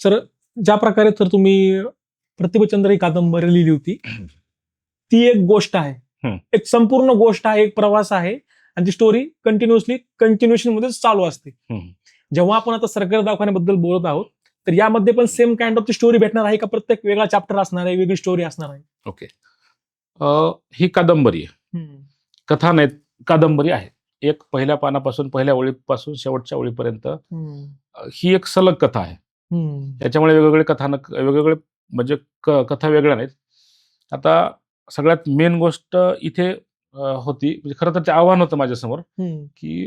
Sir ज्या प्रकारे तर तुम्ही प्रतिभाचंद्र ही कादंबरी लिहिली होती ती एक गोष्ट आहे. एक संपूर्ण गोष्ट आहे एक प्रवास आहे आणि ती स्टोरी कंटिन्युअसली कंटिन्युएशनमध्ये चालू असते. जेव्हा आपण आता सरकारी दवाखान्याबद्दल बोलत आहोत तर यामध्ये पण सेम काइंड ऑफ ती स्टोरी भेटणार आहे का? प्रत्येक वेगळा चॅप्टर असणार आहे वेगळी स्टोरी असणार आहे? ओके ही कादंबरी आहे. कथा नाही कादंबरी आहे. एक पहिल्या पानापासून पहिल्या ओळीपासून शेवटच्या ओळीपर्यंत ही एक सलग कथा आहे. त्याच्यामुळे वेगवेगळे कथानक वेगवेगळे म्हणजे कथा वेगळ्या नाहीत. आता सगळ्यात मेन गोष्ट इथे होती. म्हणजे खरं तर ते आव्हान होतं माझ्यासमोर. की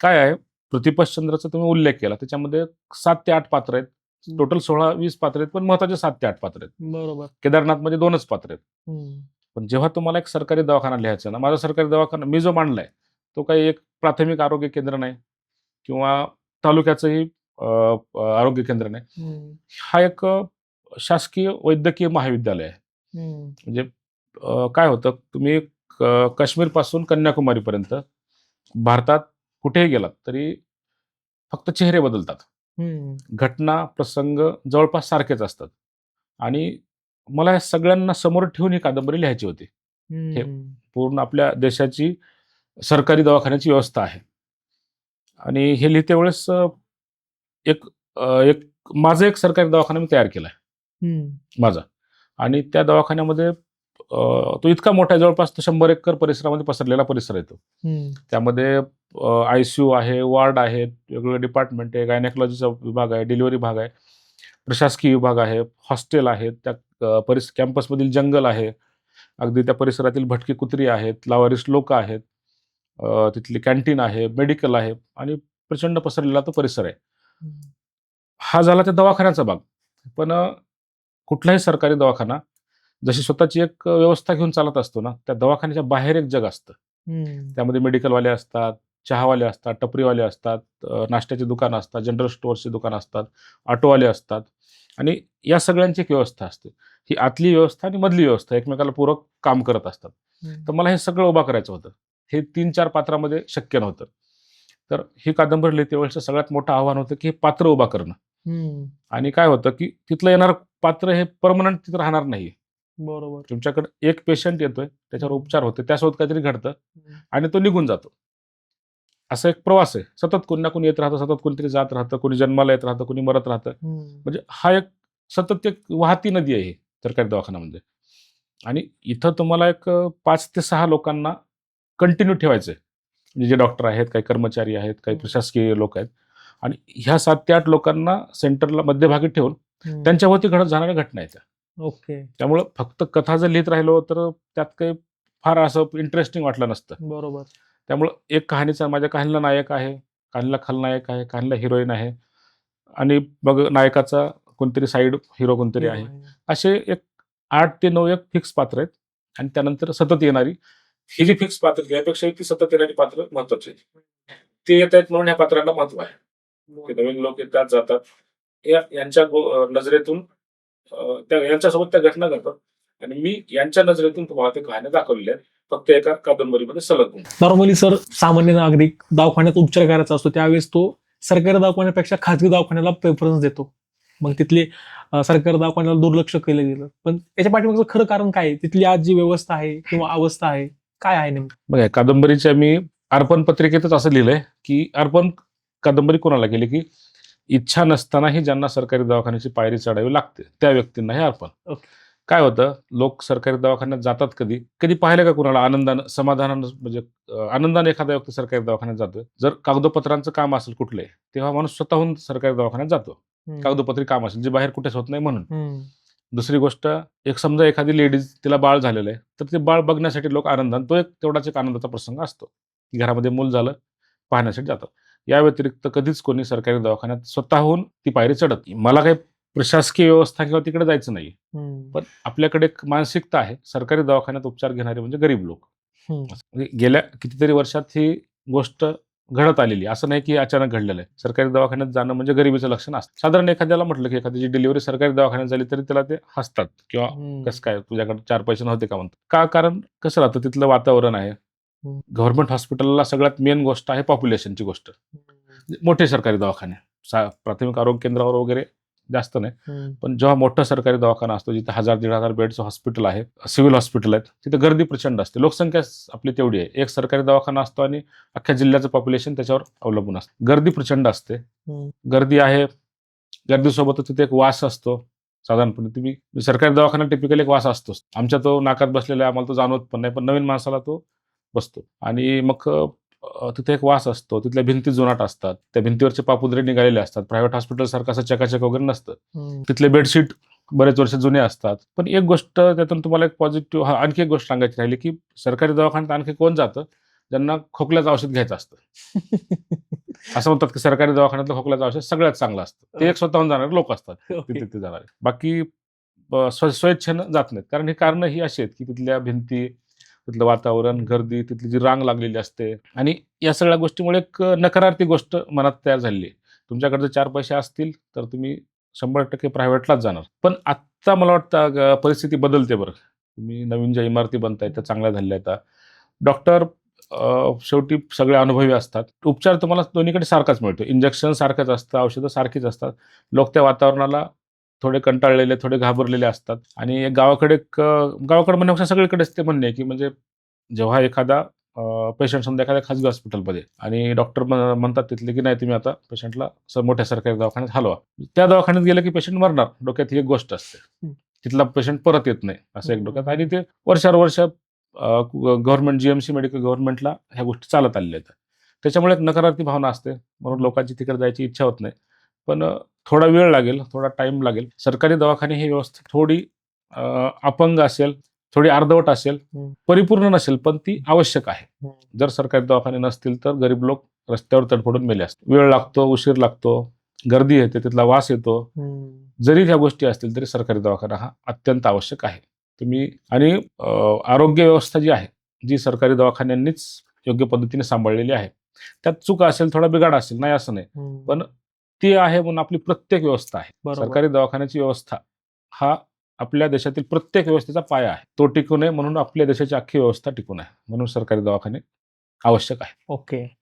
काय आहे? प्रतिपश्चंद्राचा तुम्ही उल्लेख केला. त्याच्यामध्ये सात ते आठ पात्र आहेत. टोटल सोळा वीस पात्र आहेत. पण महत्त्वाचे सात ते आठ पात्र आहेत. बरोबर. केदारनाथमध्ये दोनच पात्र आहेत. पण जेव्हा तुम्हाला एक सरकारी दवाखाना लिहायचा ना माझा सरकारी दवाखाना मी जो मांडलाय तो काही एक प्राथमिक आरोग्य केंद्र नाही किंवा तालुक्याचंही आरोग्य केंद्र नाही. हा एक शासकीय वैद्यकीय महाविद्यालय आहे. म्हणजे काय होतं तुम्ही क- काश्मीरपासून कन्याकुमारीपर्यंत भारतात कुठेही गेलात तरी फक्त चेहरे बदलतात. घटना प्रसंग जवळपास सारखेच असतात आणि मला या सगळ्यांना समोर ठेवून ही कादंबरी लिहायची होती हम्म. पूर्ण आपल्या देशाची सरकारी दवाखान्याची व्यवस्था आहे आणि हे लिहिते वेळेस एक एक माझा एक सरकारी दवाखाना मी तयार केला हम्म. माझा आणि त्या दवाखान्यामध्ये तो इतका मोठा आहे जवळपास तो शंभर एकर परिसरामध्ये पसरलेला परिसर आहे तो हम्म. त्यामध्ये आय सी यू आहे वॉर्ड आहेत वेगवेगळे डिपार्टमेंट आहे गायनेकॉलॉजीचा विभाग आहे डिलिव्हरी विभाग आहे प्रशासकीय विभाग आहे हॉस्टेल आहेत त्या परिस कॅम्पसमधील जंगल आहे अगदी त्या परिसरातील भटकी कुत्री आहेत लावारिस लोक आहेत तिथली कॅन्टीन आहे मेडिकल आहे आणि प्रचंड पसरलेला तो परिसर आहे. हा झाला त्या दवाखान्याचा भाग. पण कुठलाही सरकारी दवाखाना जशी स्वतःची एक व्यवस्था घेऊन चालत असतो ना त्या दवाखान्याच्या बाहेर एक जग असतं. त्यामध्ये मेडिकलवाले असतात चहावाले असतात टपरीवाले असतात नाश्त्याची दुकानं असतात जनरल स्टोअर्सची दुकानं असतात ऑटोवाले असतात. आणि या सगळ्यांची एक व्यवस्था असते. ही आतली व्यवस्था आणि मधली व्यवस्था एकमेकाला पूरक काम करत असतात. तर मला हे सगळं उभा करायचं होतं. हे तीन चार पात्रामध्ये शक्य नव्हतं. तर ही कादंबरी लिहिते वेळेचं सगळ्यात मोठं आव्हान होतं की हे पात्र उभा करणं. आणि काय होतं की तिथलं येणारं पात्र हे परमनंट तिथं राहणार नाही बरोबर. तुमच्याकडे एक पेशंट येतोय त्याच्यावर उपचार होते त्यासोबत काहीतरी घडतं. आणि तो निघून जातो. असा एक प्रवास आहे. सतत कोणी ना कोणी येत राहतं सतत कोणीतरी जात राहतं कोणी जन्माला येत राहतं कोणी मरत राहतं. म्हणजे हा एक सतत एक वाहती नदी आहे सरकारी दवाखाना म्हणजे. आणि इथं तुम्हाला एक पाच ते सहा लोकांना कंटिन्यू ठेवायचं आहे म्हणजे जे डॉक्टर आहेत काही कर्मचारी आहेत काही. प्रशासकीय लोक आहेत आणि ह्या सात ते आठ लोकांना सेंटरला मध्यभागी ठेवून. त्यांच्यावरती घडत जाणाऱ्या घटना आहेत. ओके त्यामुळं फक्त कथा जर लिहित राहिलो तर त्यात काही फार असं इंटरेस्टिंग वाटलं नसतं बरोबर त्यामुळं एक कहाणीचा माझ्या कहाणीला नायक आहे कहाणीला खलनायक आहे कहाणीला हिरोईन आहे आणि मग नायकाचा कोणतरी साईड हिरो कोणतरी आहे असे एक आठ ते नऊ एक फिक्स पात्र आहेत आणि त्यानंतर सतत येणारी ही जी फिक्स पात्र आहेत, यापेक्षा ती सतत येणारी पात्र महत्वाची ते येत आहेत म्हणून या पात्रांना महत्त्व आहे. नवीन लोक येतात जातात. यांच्या नजरेतून त्या यांच्यासोबत त्या घटना घडतात. आणि मी यांच्या नजरेतून तुम्हाला ते कहाण्या दाखवलेल्या आहेत. फक्त एका कादंबरीमध्ये सलग नॉर्मली सर सामान्य नागरिक दवाखान्यात उपचार करायचा असतो त्यावेळेस तो सरकारी दवाखान्यापेक्षा खाजगी दवाखान्याला प्रेफरन्स देतो. मग तिथले सरकारी दवाखान्याला दुर्लक्ष केलं गेलं. पण याच्या पाठीमागचं खरं कारण काय आहे? तिथली आज जी व्यवस्था आहे किंवा अवस्था आहे? काय आहे नेमकं? बघा कादंबरीच्या मी अर्पण पत्रिकेतच असं लिहिलंय की अर्पण कादंबरी कोणाला केली? की इच्छा नसतानाही ज्यांना सरकारी दवाखान्याची पायरी चढावी लागते त्या व्यक्तींना हे अर्पण. काय होतं? लोक सरकारी दवाखान्यात जातात कधी? कधी पाहिलं का कुणाला आनंदानं समाधानानं म्हणजे आनंदाने एखादा व्यक्ती सरकारी दवाखान्यात जातोय? जर कागदोपत्रांचं काम असेल कुठले तेव्हा माणूस स्वतःहून सरकारी दवाखान्यात जातो. कागदोपत्री काम असेल जे बाहेर कुठेच होत नाही म्हणून. दुसरी गोष्ट एक समजा एखादी लेडीज तिला बाळ झालेलं आहे तर ते बाळ बघण्यासाठी लोक आनंदाने तो एक तेवढाच एक आनंदाचा प्रसंग असतो की घरामध्ये मूल झालं पाहण्यासाठी जातात या व्यतिरिक्त कधीच कोणी सरकारी दवाखान्यात स्वतःहून ती पायरी चढत नाही. मला काही प्रशासकीय व्यवस्था किंवा तिकडे जायचं नाही. पण आपल्याकडे एक मानसिकता आहे सरकारी दवाखान्यात उपचार घेणारे म्हणजे गरीब लोक. म्हणजे गेल्या कितीतरी वर्षात ही गोष्ट घडत आलेली. असं नाही की अचानक घडलेलं आहे. सरकारी दवाखान्यात जाणं म्हणजे गरिबीचं लक्षण असतं. साधारण एखाद्याला म्हटलं की एखाद्याची डिलिव्हरी सरकारी दवाखान्यात झाली तरी त्याला ते हसतात किंवा. कसं काय तुझ्याकडे चार पैसे नव्हते का म्हणतात. का? कारण कसं राहतं तिथलं वातावरण आहे. गव्हर्नमेंट हॉस्पिटलला सगळ्यात मेन गोष्ट आहे पॉप्युलेशनची गोष्ट. मोठे सरकारी दवाखाने. प्राथमिक आरोग्य केंद्रावर वगैरे जास्त नाही. पण जेव्हा मोठा सरकारी दवाखाना असतो जिथे हजार दीड हजार बेडचं हॉस्पिटल आहे सिव्हिल हॉस्पिटल आहेत तिथे गर्दी प्रचंड असते. लोकसंख्या आपली तेवढी आहे. एक सरकारी दवाखाना असतो आणि अख्ख्या जिल्ह्याचं पॉप्युलेशन त्याच्यावर अवलंबून असतं. गर्दी प्रचंड असते. गर्दी आहे. गर्दीसोबतच तिथे एक वास असतो. साधारणपणे तुम्ही सरकारी दवाखान्यात टिपिकल एक वास असतोच. आमच्या तो नाकात बसलेला आहे आम्हाला तो जाणवत पण नाही पण नवीन माणसाला तो बसतो. आणि मग तिथे एक वास असतो. तिथल्या भिंती जुनाट असतात. त्या भिंतीवरचे पापुद्रे निघालेले असतात. प्रायव्हेट हॉस्पिटल सारखं असं चकाचक वगैरे नसतं. तिथले बेडशीट बरेच वर्ष जुने असतात. पण एक गोष्ट त्यातून तुम्हाला एक पॉझिटिव्ह हा आणखी एक गोष्ट सांगायची राहिली की सरकारी दवाखान्यात आणखी कोण जातं? ज्यांना खोकल्याचं औषध घ्यायचं असतं. असं म्हणतात की सरकारी दवाखान्यातलं खोकल्याचं औषध सगळ्यात चांगलं असतं. ते एक स्वतःहून जाणारे लोक असतात. तिथे तिथे जाणारे. बाकी स्व स्वेच्छेनं जात नाहीत. कारण ही कारणं ही अशी आहेत की तिथल्या भिंती तिथलं वातावरण गर्दी तिथली जी रांग लागलेली असते. आणि या सगळ्या गोष्टीमुळे एक नकारार्थी गोष्ट मनात तयार झालेली आहे. तुमच्याकडे जर चार पैसे असतील तर तुम्ही शंभर टक्के प्रायव्हेटलाच जाणार. पण आत्ता मला वाटतं परिस्थिती बदलते बरं. तुम्ही नवीन ज्या इमारती बनतायत त्या चांगल्या झालेल्या आहेत. डॉक्टर शेवटी सगळे अनुभवी असतात. उपचार तुम्हाला दोन्हीकडे सारखाच मिळतो. इंजेक्शन सारखंच असतं औषधं सारखीच असतात. लोक त्या वातावरणाला थोडे कंटाळलेले थोडे घाबरलेले असतात. आणि गावाकडे गावाकडे म्हणण्यापेक्षा सगळीकडेच ते म्हणणे की म्हणजे जेव्हा एखादा पेशंट समजा एखाद्या खाजगी हॉस्पिटलमध्ये आणि डॉक्टर म्हणतात तिथले की नाही तुम्ही आता पेशंटला मोठ्या सरकारी दवाखान्यात हलवा त्या दवाखान्यात गेलं की पेशंट मरणार. डोक्यात ही एक गोष्ट असते. तिथला पेशंट परत येत नाही असं एक. डोक्यात आणि ते वर्षानुवर्ष गव्हर्नमेंट जीएमसी मेडिकल गव्हर्नमेंटला ह्या गोष्टी चालत आलेल्या आहेत. त्याच्यामुळे एक नकारार्थी भावना असते. म्हणून लोकांची तिकडे जायची इच्छा होत नाही. पण थोडा वेळ लागेल थोडा टाइम लागेल. सरकारी दवाखाने ही व्यवस्था थोडी अपंग असेल थोडी अर्धवट असेल. परिपूर्ण नसेल पण ती आवश्यक आहे. जर सरकारी दवाखाने नसतील तर गरीब लोक रस्त्यावर तडफडून मेले असतील. वेळ लागतो उशीर लागतो गर्दी येते तिथला वास येतो. जरी त्या गोष्टी असतील तरी सरकारी दवाखाना हा अत्यंत आवश्यक आहे. तुम्ही आणि आरोग्य व्यवस्था जी आहे जी सरकारी दवाखान्यांनीच योग्य पद्धतीने सांभाळलेली आहे. त्यात चूक असेल थोडा बिघाड असेल नाही असं नाही. पण ती आहे म्हणून आपली प्रत्येक व्यवस्था आहे. सरकारी दवाखान्याची व्यवस्था हा आपल्या देशातील प्रत्येक व्यवस्थेचा पाया आहे. तो टिकू नये म्हणून आपल्या देशाची अख्खी व्यवस्था टिकून आहे. म्हणून सरकारी दवाखाने आवश्यक आहे. ओके.